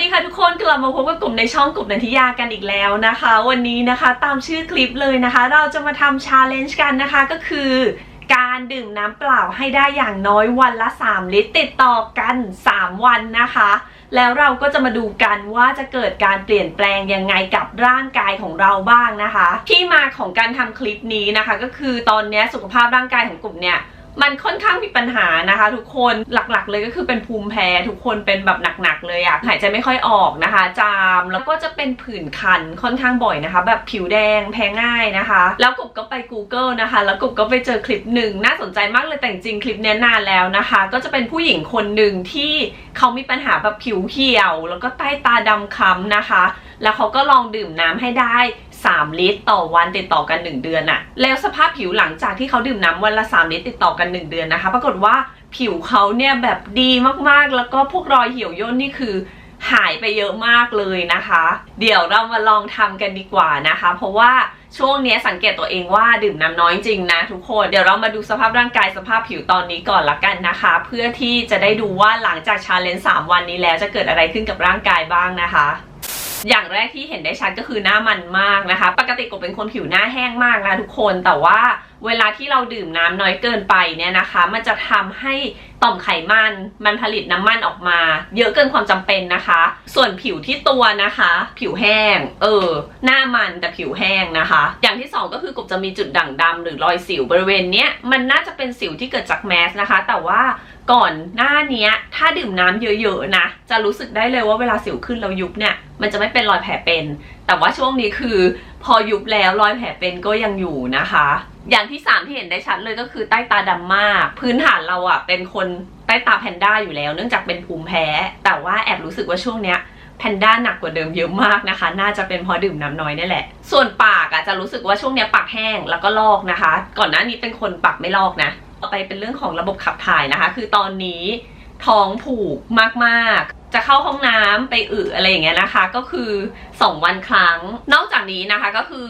ดีค่ะทุกคนกลับมาพบกับกลุ่มในช่องกลุ่มนันทิยากันอีกแล้วนะคะ วันนี้นะคะตามชื่อคลิปเลยนะคะ เราจะมาทำชาเลนจ์กันนะคะก็คือการดื่มน้ำเปล่าให้ได้อย่างน้อยวันละ 3 ลิตร ติดต่อกัน 3 วันนะคะ แล้วเราก็จะมาดูกันว่าจะเกิดการเปลี่ยนแปลงยังไงกับร่างกายของเราบ้างนะคะ ที่มาของการทำคลิปนี้นะคะ ก็คือตอนนี้สุขภาพร่างกายของกลุ่มเนี่ย มันค่อนข้างมีปัญหานะคะ ทุกคนหลักๆ เลยก็คือเป็นภูมิแพ้ทุกคนเป็นแบบหนักๆ เลยอะหายใจไม่ค่อยออกนะคะ จามแล้วก็จะเป็นผื่นคันค่อนข้างบ่อยนะคะ แบบผิวแดงแพ้ง่ายนะคะ แล้วกบก็ไป Google นะคะ แล้วกบก็ไปเจอคลิปหนึ่งน่าสนใจมากเลยแต่จริงคลิปเนี้ยนานแล้วนะคะ ก็จะเป็นผู้หญิงคนหนึ่งที่เขามีปัญหาแบบผิวเหี่ยว แล้วก็ใต้ตาดำคล้ำนะคะ แล้วเขาก็ลองดื่มน้ำให้ได้ 3 ลิตรต่อวันติดต่อกัน 1 เดือนอะแล้วสภาพผิวหลังจากที่เขาดื่มน้ำวันละ 3 ลิตรติดต่อกัน 1 เดือนนะคะ ปรากฏว่าผิวเขาเนี่ยแบบดีมากๆ แล้วก็พวกรอยเหี่ยวย่นนี่คือหายไปเยอะมากเลยนะคะ เดี๋ยวเรามาลองทำกันดีกว่านะคะ เพราะว่าช่วงนี้สังเกตตัวเองว่าดื่มน้ำน้อยจริงนะทุกคน เดี๋ยวเรามาดูสภาพร่างกายสภาพผิวตอนนี้ก่อนละกันนะคะ เพื่อที่จะได้ดูว่าหลังจากชาเลนจ์3วันนี้แล้วจะเกิดอะไรขึ้นกับร่างกายบ้างนะคะ อย่างแรกที่เห็นได้ชัดก็คือหน้ามันมากนะคะ ปกติกบเป็นคนผิวหน้าแห้งมากนะทุกคนแต่ว่า เวลาที่เราดื่มน้ำน้อยเกินไปเนี่ยนะคะ มันจะทำให้ต่อมไขมันมันผลิตน้ำมันออกมา เยอะเกินความจำเป็นนะคะ ส่วนผิวที่ตัวนะคะ ผิวแห้ง เออ หน้ามันแต่ผิวแห้งนะคะ อย่างที่สองก็คือกบจะมีจุดด่างดำหรือรอยสิวบริเวณเนี้ยมันน่าจะเป็นสิวที่เกิดจากแมสนะคะ แต่ว่าก่อนหน้านี้ถ้าดื่มน้ำเยอะๆนะ จะรู้สึกได้เลยว่าเวลาสิวขึ้นแล้วยุบเนี่ย มันจะไม่เป็นรอยแผลเป็น แต่ว่าช่วงนี้คือ พอยุบแล้วรอยแผลเป็นก็ยังอยู่นะคะ อย่างที่สามที่เห็นได้ชัดเลยก็คือใต้ตาดำมาก พื้นฐานเราอะเป็นคนใต้ตาแพนด้าอยู่แล้ว เนื่องจากเป็นภูมิแพ้ แต่ว่าแอบรู้สึกว่าช่วงเนี้ยแพนด้าหนักกว่าเดิมเยอะมากนะคะ น่าจะเป็นเพราะดื่มน้ำน้อยนี่แหละ ส่วนปากอะจะรู้สึกว่าช่วงเนี้ยปากแห้งแล้วก็ลอกนะคะ ก่อนหน้านี้เป็นคนปากไม่ลอกนะต่อไปเป็นเรื่องของระบบขับถ่ายนะคะ คือตอนนี้ท้องผูกมากๆ จะเข้าห้องน้ำไปอึอะไรอย่างเงี้ยนะคะ ก็คือ 2 วันครั้ง นอกจากนี้นะคะก็คือ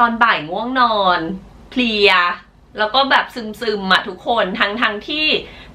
ตอนบ่ายง่วงนอน เพลีย แล้วก็แบบซึมๆอะทุกคนทั้งทั้งที่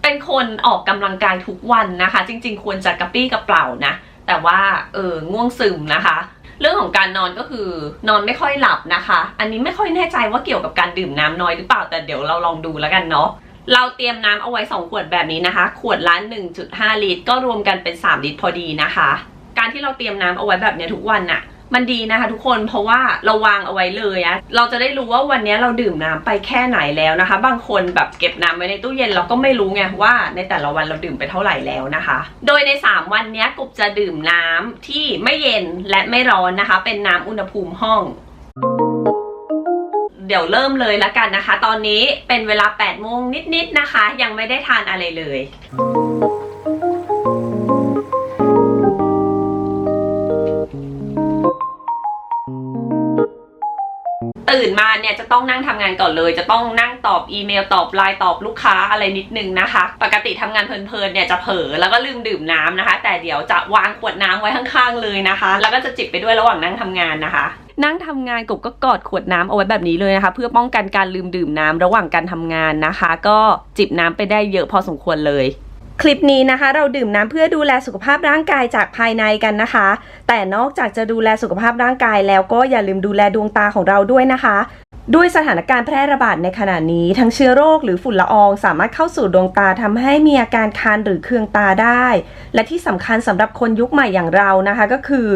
เป็นคนออกกำลังกายทุกวันนะคะ จริง ๆ ควรจะกระปี้กระเป๋านะ แต่ว่าเออง่วงซึมนะคะเรื่องของการนอนก็คือนอนไม่ค่อยหลับนะคะ อันนี้ไม่ค่อยแน่ใจว่าเกี่ยวกับการดื่มน้ำน้อยหรือเปล่า แต่เดี๋ยวเราลองดูแล้วกันเนาะ เราเตรียมน้ำเอาไว้ 2 ขวดแบบนี้นะคะ ขวดละ1.5 ลิตร ก็รวมกันเป็น 3 ลิตรพอดีนะคะ การที่เราเตรียมน้ำเอาไว้แบบนี้ทุกวันน่ะ มันดีนะคะทุกคนเพราะว่าเราวางเอาไว้เลยอะเราจะได้รู้ว่าวันนี้เราดื่มน้ำไปแค่ไหนแล้วนะคะ บางคนแบบเก็บน้ำไว้ในตู้เย็นเราก็ไม่รู้ไงว่าในแต่ละวันเราดื่มไปเท่าไหร่แล้วนะคะ โดยใน 3 วันนี้กุบจะดื่มน้ำที่ไม่เย็นและไม่ร้อนนะคะ เป็นน้ำอุณหภูมิห้องเดี๋ยวเริ่มเลยละกันนะคะ ตอนนี้เป็นเวลา8โมงนิดๆนะคะ ยังไม่ได้ทานอะไรเลย ตื่นมาเนี่ยจะต้องนั่งทำงานก่อนเลย จะต้องนั่งตอบอีเมลตอบไลน์ตอบลูกค้าอะไรนิดนึงนะคะ ปกติทำงานเพลินๆเนี่ยจะเผลอแล้วก็ลืมดื่มน้ำนะคะ แต่เดี๋ยวจะวางขวดน้ำไว้ข้างๆเลยนะคะ แล้วก็จะจิบไปด้วยระหว่างนั่งทำงานนะคะนั่งทำงานกบก็กอดขวดน้ำเอาไว้แบบนี้เลยนะคะ เพื่อป้องกันการลืมดื่มน้ำระหว่างการทำงานนะคะ ก็จิบน้ำไปได้เยอะพอสมควรเลย คลิปนี้นะคะ เราดื่มน้ำเพื่อดูแลสุขภาพร่างกายจากภายในกันนะคะ แต่นอกจากจะดูแลสุขภาพร่างกายแล้วก็อย่าลืมดูแลดวงตาของเราด้วยนะคะ ด้วยสถานการณ์แพร่ระบาดในขณะนี้ ทั้งเชื้อโรคหรือฝุ่นละออง สามารถเข้าสู่ดวงตาทำให้มีอาการคันหรือเคืองตาได้ และที่สำคัญสำหรับคนยุคใหม่อย่างเรานะคะ ก็คือ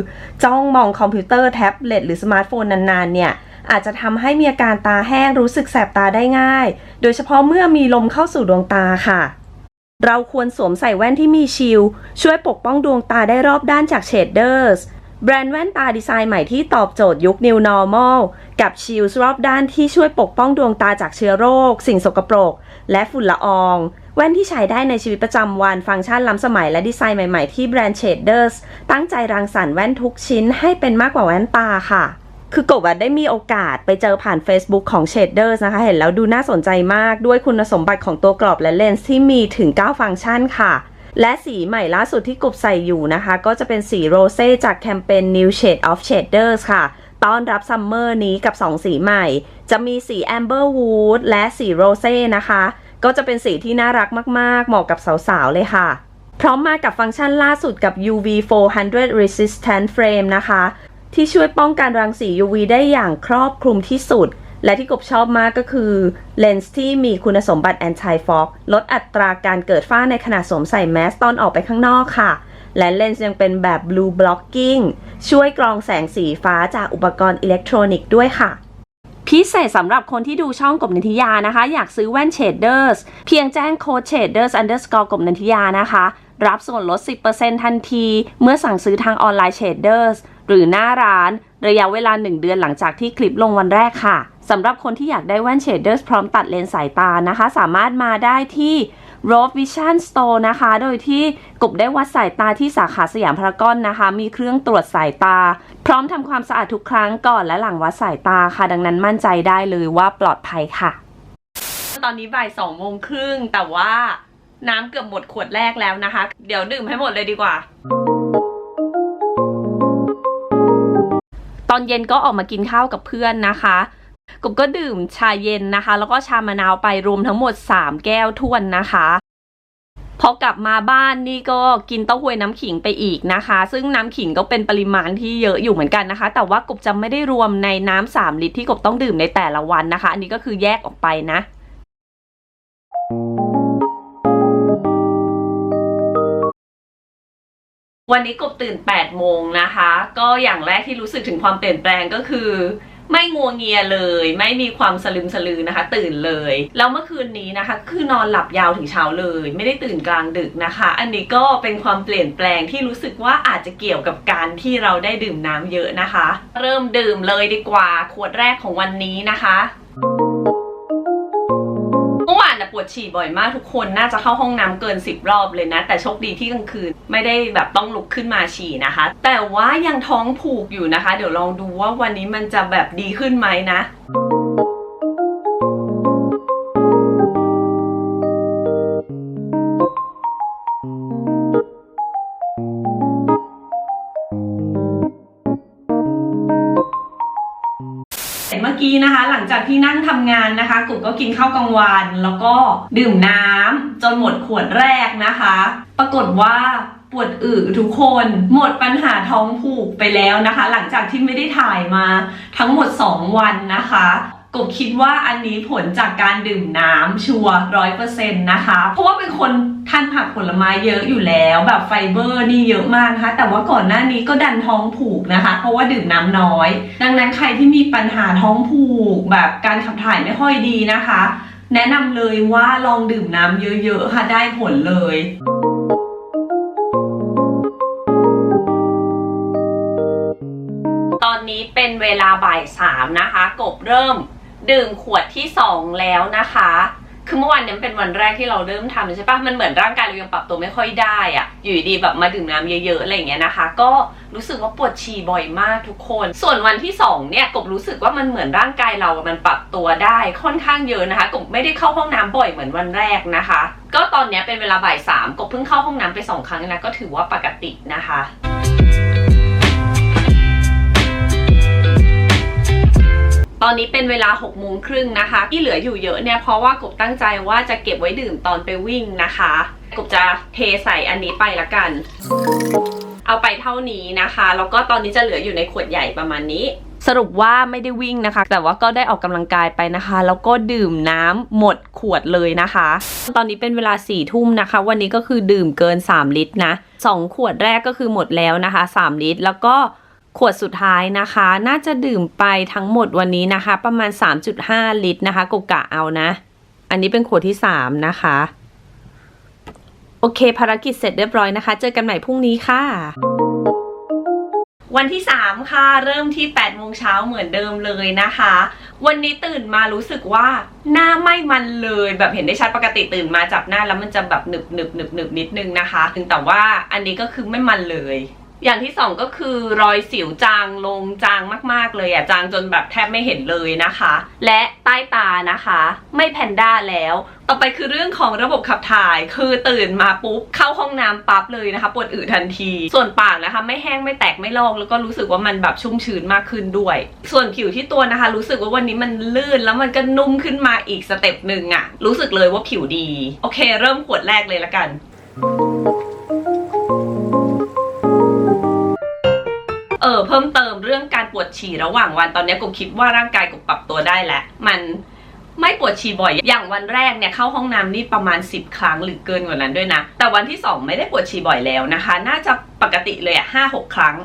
จ้องมองคอมพิวเตอร์แท็บเล็ตหรือสมาร์ทโฟนนานๆเนี่ยอาจจะทำให้มีอาการตาแห้งรู้สึกแสบตาได้ง่าย โดยเฉพาะเมื่อมีลมเข้าสู่ดวงตาค่ะ เราควรสวมใส่แว่นที่มีชิลช่วยปกป้องดวงตาได้รอบด้านจากเชดเดอร์สแบรนด์แว่นตาดีไซน์ใหม่ที่ตอบโจทย์ยุค New Normal กับชิลรอบด้านที่ช่วยปกป้องดวงตาจากเชื้อโรค สิ่งสกปรก และฝุ่นละออง แว่นที่ใช้ได้ในชีวิตประจำวันฟังก์ชันล้ำสมัยและดีไซน์ใหม่ๆที่แบรนด์ Shaders ตั้งใจรังสรรค์แว่นทุกชิ้นให้เป็นมากกว่าแว่นตาค่ะ คือกบอะได้มีโอกาสไปเจอผ่าน Facebook ของ Shaders นะคะ เห็นแล้วดูน่าสนใจมากด้วยคุณสมบัติของตัวกรอบและเลนส์ที่มีถึง 9 ฟังก์ชันค่ะ และสีใหม่ล่าสุดที่กบใส่อยู่นะคะ ก็จะเป็นสีโรเซ่จากแคมเปญ New Shade of Shaders ค่ะต้อนรับซัมเมอร์นี้กับ 2 สีใหม่ จะมีสี Amber Wood และสีโรเซ่นะคะ ก็จะเป็นสีที่น่ารักมาก ๆ เหมาะกับสาว ๆ เลยค่ะ พร้อมมากับฟังก์ชันล่าสุดกับ UV 400 resistant frame นะคะ ที่ช่วยป้องกันรังสี UV ได้อย่างครอบคลุมที่สุด และที่กบชอบมากก็คือเลนส์ที่มีคุณสมบัติ anti fog ลดอัตราการเกิดฝ้าในขณะสวมใส่แมสตอนออกไปข้างนอกค่ะ และเลนส์ยังเป็นแบบ blue blocking ช่วยกรองแสงสีฟ้าจากอุปกรณ์อิเล็กทรอนิกส์ด้วยค่ะพิเศษสำหรับคนที่ดูช่องกบนันทิยานะคะ อยากซื้อแว่นเชดเดอร์สเพียงแจ้งโค้ดเชดเดอร์ส underscore กบนันทิยานะคะ รับส่วนลด 10%ทันที เมื่อสั่งซื้อทางออนไลน์เชดเดอร์ส หรือหน้าร้านระยะเวลา 1 เดือนหลังจากที่คลิปลงวันแรกค่ะสำหรับคนที่อยากได้แว่นเชดเดอร์สพร้อมตัดเลนส์สายตานะคะ สามารถมาได้ที่ r o v Vision Store นะคะ โดยที่กบได้วัดสายตาที่สาขาสยามพารากอนนะคะ มีเครื่องตรวจสายตา พร้อมทำความสะอาดทุกครั้งก่อนและหลังวัดสายตาค่ะ ดังนั้นมั่นใจได้เลยว่าปลอดภัยค่ะ ตอนนี้บ่ายสองโมงครึ่งแต่ว่าน้ำเกือบหมดขวดแรกแล้วนะคะ เดี๋ยวดื่มให้หมดเลยดีกว่า อนเย็นก็ออกมากินข้าวกับเพื่อนนะคะกบก็ดื่มชาเย็นนะคะ แล้วก็ชามะนาวไปรวมทั้งหมด 3 แก้วท้วนนะคะพอกลับมาบ้านนี่ก็กินเต้าหวยน้ำขิงไปอีกนะคะ ซึ่งน้ำขิงก็เป็นปริมาณที่เยอะอยู่เหมือนกันนะคะ แต่ว่ากบจะไม่ได้รวมในน้ำสามลิตรที่กบต้องดื่มในแต่ละวันนะคะ อันนี้ก็คือแยกออกไปนะ วันนี้กบตื่น 8 โมงนะคะ ก็อย่างแรกที่รู้สึกถึงความเปลี่ยนแปลงก็คือ ไม่งัวเงียเลย ไม่มีความสลึมสลือนะคะ ตื่นเลย แล้วเมื่อคืนนี้นะคะ คือนอนหลับยาวถึงเช้าเลย ไม่ได้ตื่นกลางดึกนะคะ อันนี้ก็เป็นความเปลี่ยนแปลงที่รู้สึกว่าอาจจะเกี่ยวกับการที่เราได้ดื่มน้ำเยอะนะคะ เริ่มดื่มเลยดีกว่าขวดแรกของวันนี้นะคะ วานนะปวดฉี่บ่อยมากทุกคนน่าจะเข้าห้องน้ำเกิน 10 รอบเลยนะ แต่โชคดีที่กลางคืนไม่ได้แบบต้องลุกขึ้นมาฉี่นะคะ แต่ว่ายังท้องผูกอยู่นะคะ เดี๋ยวลองดูว่าวันนี้มันจะแบบดีขึ้นไหมนะ อกี้นะคะ หลังจากที่นั่งทำงานนะคะกุ๊กก็กินข้าวกลางวันแล้วก็ดื่มน้ำจนหมดขวดแรกนะคะ ปรากฏว่าปวดอึทุกคนหมดปัญหาท้องผูกไปแล้วนะคะ หลังจากที่ไม่ได้ถ่ายมาทั้งหมด 2 วันนะคะ กบคิดว่าอันนี้ผลจากการดื่มน้ำชัวร้อยเปอร์เซ็นต์นะคะ เพราะว่าเป็นคนทานผักผลไม้เยอะอยู่แล้วแบบไฟเบอร์นี่เยอะมากนะคะ แต่ว่าก่อนหน้านี้ก็ดันท้องผูกนะคะ เพราะว่าดื่มน้ำน้อย ดังนั้นใครที่มีปัญหาท้องผูก แบบการขับถ่ายไม่ค่อยดีนะคะ แนะนำเลยว่าลองดื่มน้ำเยอะๆค่ะได้ผลเลยตอนนี้เป็นเวลาบ่ายสามนะคะ กบเริ่ม ดื่มขวดที่สองแล้วนะคะ คือเมื่อวานเนี่ยเป็นวันแรกที่เราเริ่มทำใช่ปะมันเหมือนร่างกายเรายังปรับตัวไม่ค่อยได้อะอยู่ดีๆแบบมาดื่มน้ำเยอะๆอะไรอย่างเงี้ยนะคะ ก็รู้สึกว่าปวดฉี่บ่อยมากทุกคน ส่วนวันที่สองเนี่ยกบรู้สึกว่ามันเหมือนร่างกายเรา มันปรับตัวได้ค่อนข้างเยอะนะคะ กบไม่ได้เข้าห้องน้ำบ่อยเหมือนวันแรกนะคะ ก็ตอนเนี้ยเป็นเวลาบ่ายสามกบเพิ่งเข้าห้องน้ำไปสองครั้งนะ ก็ถือว่าปกตินะคะ ตอนนี้เป็นเวลา6กโมงครึ่งนะคะ ที่เหลืออยู่เยอะเนี่ยเพราะว่ากบตั้งใจว่าจะเก็บไว้ดื่มตอนไปวิ่งนะคะ กบจะเทใส่อันนี้ไปละกัน เอาไปเท่านี้นะคะ แล้วก็ตอนนี้จะเหลืออยู่ในขวดใหญ่ประมาณนี้สรุปว่าไม่ได้วิ่งนะคะ แต่ว่าก็ได้ออกกำลังกายไปนะคะ แล้วก็ดื่มน้ำหมดขวดเลยนะคะ ตอนนี้เป็นเวลา4ี่ทุ่มนะคะ วันนี้ก็คือดื่มเกิน 3 ลิตรนะ 2 ขวดแรกก็คือหมดแล้วนะคะ 3 ลิตร แล้วก็ ขวดสุดท้ายนะคะ น่าจะดื่มไปทั้งหมดวันนี้นะคะ ประมาณ 3.5 ลิตรนะคะกกะเอานะ อันนี้เป็นขวดที่ 3 นะคะ โอเค ภารกิจเสร็จเรียบร้อยนะคะ เจอกันใหม่พรุ่งนี้ค่ะวันที่ 3 ค่ะ เริ่มที่8โมงเช้าเหมือนเดิมเลยนะคะ วันนี้ตื่นมารู้สึกว่าหน้าไม่มันเลย แบบเห็นได้ชัดปกติตื่นมาจับหน้าแล้วมันจะแบบหนึบหนึบหนึบหนึบนิดนึงนะคะ ถึงแต่ว่าอันนี้ก็คือไม่มันเลย อย่างที่สองก็คือรอยสิวจางลงจางมากๆเลยอะจางจนแบบแทบไม่เห็นเลยนะคะ และใต้ตานะคะ ไม่แพนด้าแล้ว ต่อไปคือเรื่องของระบบขับถ่ายคือตื่นมาปุ๊บเข้าห้องน้ำปั๊บเลยนะคะปวดอึทันที ส่วนปากนะคะ ไม่แห้งไม่แตกไม่ลอกแล้วก็รู้สึกว่ามันแบบชุ่มชื้นมากขึ้นด้วย ส่วนผิวที่ตัวนะคะ รู้สึกว่าวันนี้มันลื่นแล้วมันก็นุ่มขึ้นมาอีกสเต็ปหนึ่งอะรู้สึกเลยว่าผิวดีโอเค เริ่มขวดแรกเลยละกัน เอเพิ่มเติมเรื่องการปวดฉี่ระหว่างวันตอนนี้กบคิดว่าร่างกายกบปรับตัวได้แล้ว มันไม่ปวดฉี่บ่อย อย่างวันแรกเนี่ยเข้าห้องน้ำนี่ประมาณ 10 ครั้งหรือเกินกว่านั้นด้วยนะ แต่วันที่ 2 ไม่ได้ปวดฉี่บ่อยแล้วนะคะ น่าจะปกติเลยอะห้าหกครั้ง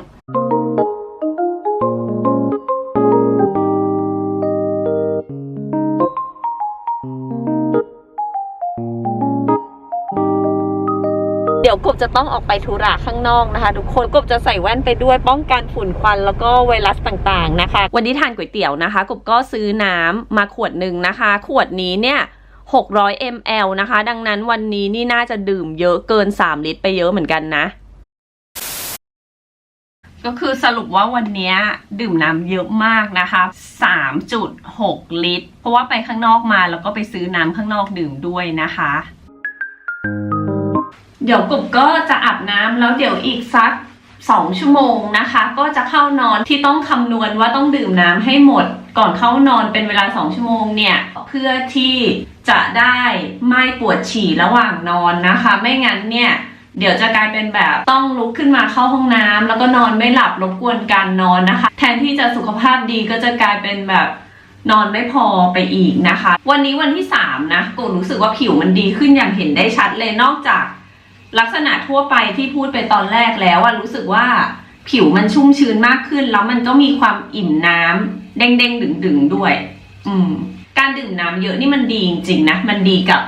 เดี๋ยวกบจะต้องออกไปธุระข้างนอกนะคะ ทุกคนกบจะใส่แว่นไปด้วยป้องกันฝุ่นควันแล้วก็ไวรัสต่างๆนะคะ วันนี้ทานก๋วยเตี๋ยวนะคะ กบก็ซื้อน้ำมาขวดหนึ่งนะคะ ขวดนี้เนี่ย600 ml นะคะ ดังนั้นวันนี้นี่น่าจะดื่มเยอะเกิน 3 ลิตรไปเยอะเหมือนกันนะ ก็คือสรุปว่าวันนี้ดื่มน้ำเยอะมากนะคะ 3.6 ลิตร เพราะว่าไปข้างนอกมาแล้วก็ไปซื้อน้ำข้างนอกดื่มด้วยนะคะ เดี๋ยวกบก็จะอาบน้ำแล้วเดี๋ยวอีกสัก2ชั่วโมงนะคะ ก็จะเข้านอนที่ต้องคำนวณว่าต้องดื่มน้ำให้หมด ก่อนเข้านอนเป็นเวลา2ชั่วโมงเนี่ย เพื่อที่จะได้ไม่ปวดฉี่ระหว่างนอนนะคะ ไม่งั้นเนี่ยเดี๋ยวจะกลายเป็นแบบต้องลุกขึ้นมาเข้าห้องน้ำแล้วก็นอนไม่หลับรบกวนการนอนนะคะ แทนที่จะสุขภาพดีก็จะกลายเป็นแบบนอนไม่พอไปอีกนะคะ วันนี้วันที่สามนะกูรู้สึกว่าผิวมันดีขึ้นอย่างเห็นได้ชัดเลยนอกจาก ลักษณะทั่วไปที่พูดไปตอนแรกแล้วอะรู้สึกว่าผิวมันชุ่มชื้นมากขึ้น แล้วมันก็มีความอิ่มน้ำเด้งเด้งดึงดึงๆด้วย อืม การดื่มน้ำเยอะนี่มันดีจริงๆนะมันดีกับ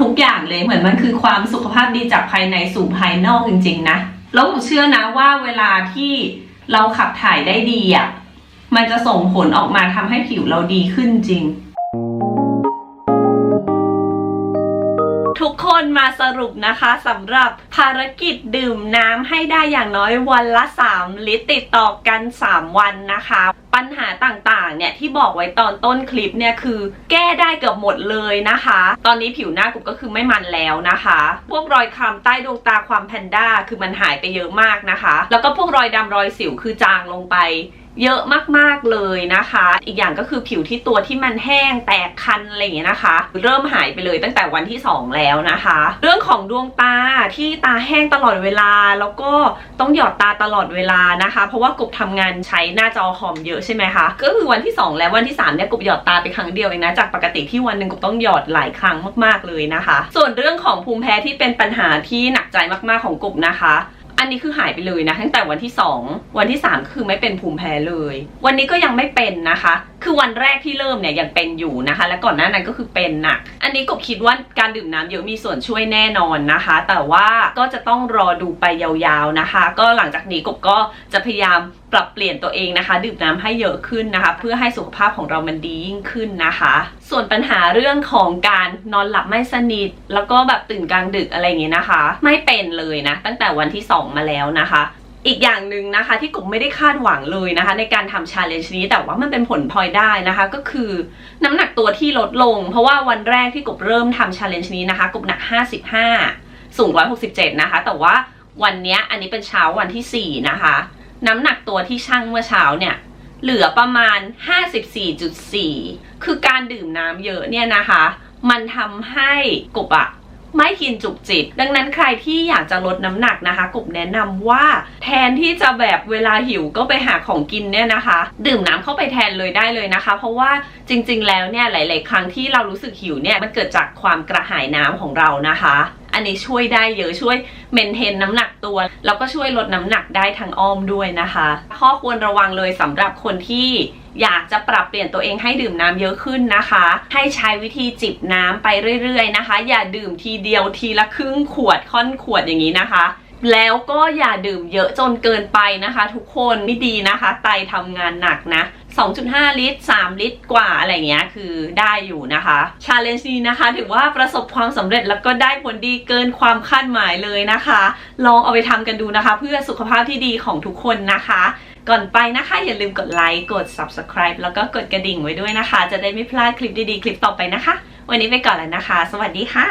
ทุกอย่างเลยเหมือนมันคือความสุขภาพดีจากภายในสู่ภายนอกจริง ๆ นะแล้วผมเชื่อนะว่าเวลาที่เราขับถ่ายได้ดีอะมันจะส่งผลออกมาทำให้ผิวเราดีขึ้นจริง ทุกคนมาสรุปนะคะสำหรับภารกิจดื่มน้ำให้ได้อย่างน้อยวันละ 3 ลิตรติดต่อกัน 3 วันนะคะ ปัญหาต่างๆเนี่ยที่บอกไว้ตอนต้นคลิปเนี่ยคือ แก้ได้เกือบหมดเลยนะคะ ตอนนี้ผิวหน้ากุบก็คือไม่มันแล้วนะคะ พวกรอยคล้ำใต้ดวงตาความแพนด้าคือมันหายไปเยอะมากนะคะ แล้วก็พวกรอยดำรอยสิวคือจางลงไป เยอะมากๆเลยนะคะ อีกอย่างก็คือผิวที่ตัวที่มันแห้งแตกคันอะไรอย่างเงี้ยนะคะ เริ่มหายไปเลยตั้งแต่วันที่ 2 แล้วนะคะ เรื่องของดวงตาที่ตาแห้งตลอดเวลา แล้วก็ต้องหยอดตาตลอดเวลานะคะ เพราะว่ากบทำงานใช้หน้าจอคอมเยอะใช่ไหมคะก็คือวันที่ 2 และวันที่3เนี่ยกบหยอดตาไปครั้งเดียวเองนะจากปกติที่วันหนึ่งกบต้องหยอดหลายครั้งมากๆเลยนะคะ ส่วนเรื่องของภูมิแพ้ที่เป็นปัญหาที่หนักใจมากๆของกบนะคะ อันนี้คือหายไปเลยนะตั้งแต่วันที่ 2 วันที่ 3 คือไม่เป็นภูมิแพ้เลย วันนี้ก็ยังไม่เป็นนะคะ คือวันแรกที่เริ่มเนี่ยยังเป็นอยู่นะคะ และก่อนหน้านั้นก็คือเป็นหนัก อันนี้กบคิดว่าการดื่มน้ำเยอะมีส่วนช่วยแน่นอนนะคะ แต่ว่าก็จะต้องรอดูไปยาวๆนะคะ ก็หลังจากนี้กบก็จะพยายามปรับเปลี่ยนตัวเองนะคะ ดื่มน้ำให้เยอะขึ้นนะคะ เพื่อให้สุขภาพของเรามันดียิ่งขึ้นนะคะ ส่วนปัญหาเรื่องของการนอนหลับไม่สนิท แล้วก็แบบตื่นกลางดึกอะไรอย่างเงี้ยนะคะ ไม่เป็นเลยนะ ตั้งแต่วันที่ 2 มาแล้วนะคะ อีกอย่างหนึ่งนะคะที่กบไม่ได้คาดหวังเลยนะคะ ในการทำชาเลนจ์นี้แต่ว่ามันเป็นผลพลอยได้นะคะ ก็คือน้ำหนักตัวที่ลดลง เพราะว่าวันแรกที่กบเริ่มทำชาเลนจ์นี้นะคะ กบหนัก 55 สูง 167 นะคะ แต่ว่าวันนี้อันนี้เป็นเช้าวันที่ 4 นะคะ น้ำหนักตัวที่ชั่งเมื่อเช้าเนี่ยเหลือประมาณ 54.4 คือการดื่มน้ำเยอะเนี่ยนะคะ มันทำให้กบอะ ไม่กินจุกจิกดังนั้นใครที่อยากจะลดน้ำหนักนะคะกลุ่มแนะนำว่าแทนที่จะแบบเวลาหิวก็ไปหาของกินเนี่ยนะคะ ดื่มน้ำเข้าไปแทนเลยได้เลยนะคะ เพราะว่าจริง ๆ แล้วเนี่ยหลาย ๆ ครั้งที่เรารู้สึกหิวเนี่ยมันเกิดจากความกระหายน้ำของเรานะคะ อันนี้ช่วยได้เยอะช่วยเมนเทนน้ำหนักตัว แล้วก็ช่วยลดน้ำหนักได้ทางอ้อมด้วยนะคะ ข้อควรระวังเลยสำหรับคนที่อยากจะปรับเปลี่ยนตัวเองให้ดื่มน้ำเยอะขึ้นนะคะ ให้ใช้วิธีจิบน้ำไปเรื่อยๆนะคะ อย่าดื่มทีเดียวทีละครึ่งขวดค่อนขวดอย่างนี้นะคะ แล้วก็อย่าดื่มเยอะจนเกินไปนะคะ ทุกคนไม่ดีนะคะ ไตทำงานหนักนะ 2.5 ลิตร 3 ลิตรกว่าอะไรเงี้ยคือได้อยู่นะคะชาเลนจ์นี้นะคะ ถือว่าประสบความสำเร็จแล้วก็ได้ผลดีเกินความคาดหมายเลยนะคะ ลองเอาไปทำกันดูนะคะ เพื่อสุขภาพที่ดีของทุกคนนะคะ ก่อนไปนะคะ อย่าลืมกดไลค์กด subscribe แล้วก็กดกระดิ่งไว้ด้วยนะคะ จะได้ไม่พลาดคลิปดีๆ คลิปต่อไปนะคะ วันนี้ไปก่อนแล้วนะคะ สวัสดีค่ะ